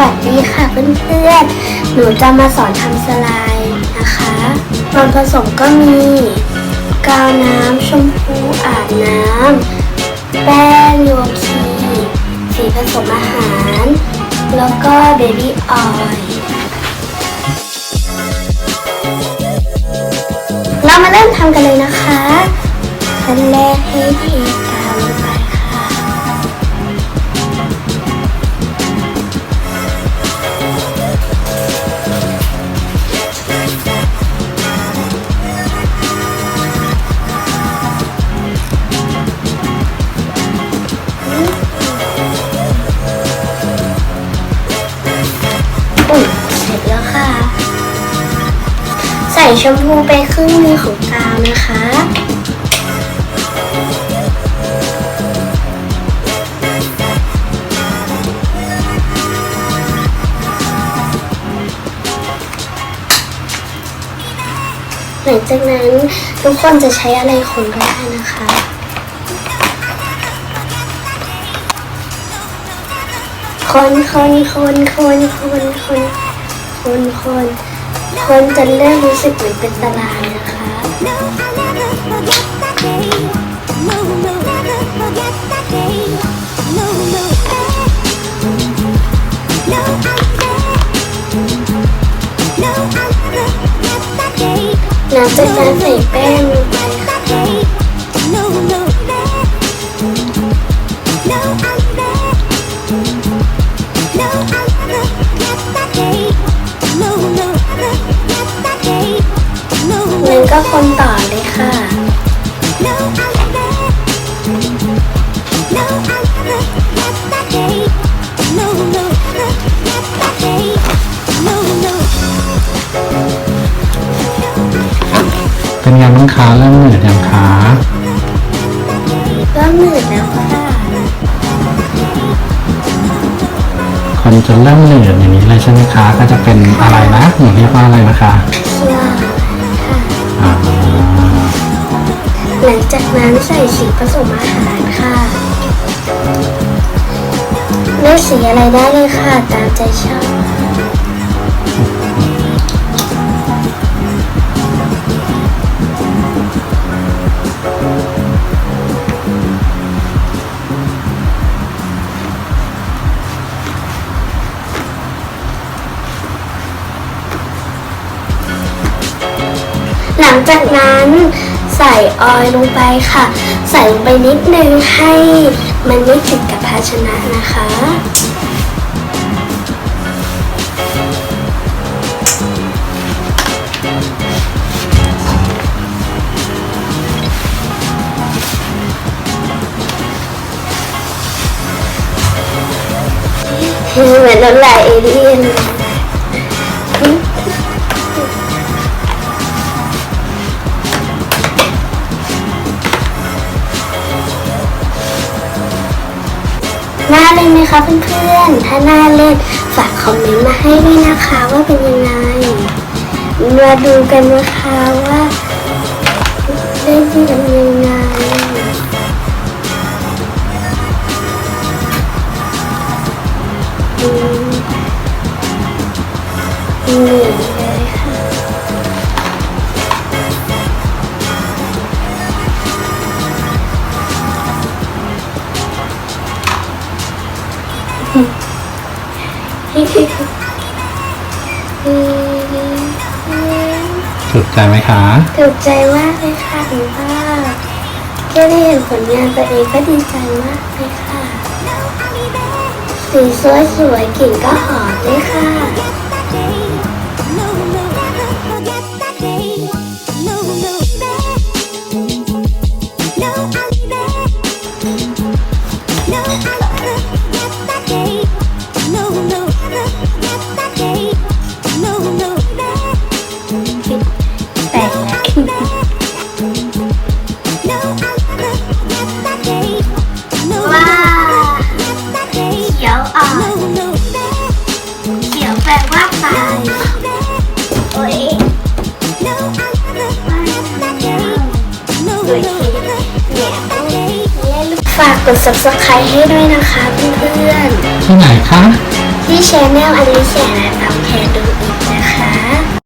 วัสดีค่ะเพื่อนๆ หนูจะมาสอนทำสไลด์นะคะส่วนผสมก็มี กาวน้ำชมพูอาบน้ำ แป้งโยคี สีผสมอาหาร แล้วก็เบบี้ออยล์เรามาเริ่มทำกันเลยนะคะขั้นแรกให้เชมพูไปครึ่งนึงของกาวนะคะ หลังจากนั้นทุกคนจะใช้อะไรคนก็ได้นะคะคนคนคนคนคนคนคนคน คนจะเริ่มรู้สึกเหมือนเป็นตารางนะคะหลังจากการใส่แป้ง No, มั no. นก็คนต่อเลยค่ะ No, I'll never. No, I'll never forget that day. No, no, never forget that day. No, no. เป็นไงบ้างคะเริ่มเหนื่อยยังคะก็หนืดแล้วค่ะคนจะเริ่มเหนื่อยอย่างนี้เลยใช่ไหมคะ ก็จะเป็นอะไรนะหนูเรียกว่าอะไรนะคะเคี่ย หลังจากนั้นใส่สีผสมอาหารค่ะเลือกสีอะไรได้เลยค่ะตามใจชอบหลังจากนั้น ใส่ออยลงไปค่ะ ใส่ลงไปนิดนึงให้มันไม่ติดกับภาชนะนะคะเหมือนน้ำลายเอเลี่ยนเลย น่าเล่นไหมคะเพื่อนๆ ถ้าน่าเล่นฝากคอมเมนต์มาให้ด้วยนะคะว่าเป็นยังไง มาดูกันนะคะว่าเล่นที่ทำยังไงหนื่ ถูกใจไหมคะ ถูกใจมากเลยค่ะคุณป้าแค่ได้เห็นผลงานตัวเองก็ดีใจมากเลยค่ะ สีสวยสวยๆกลิ่นก็หอมด้วยค่ะ ฝากกด subscribe ให้ด้วยนะคะเพื่อนที่ไหนคะที่ช anel อลิเซียและน้องแคนดูอีกนะคะ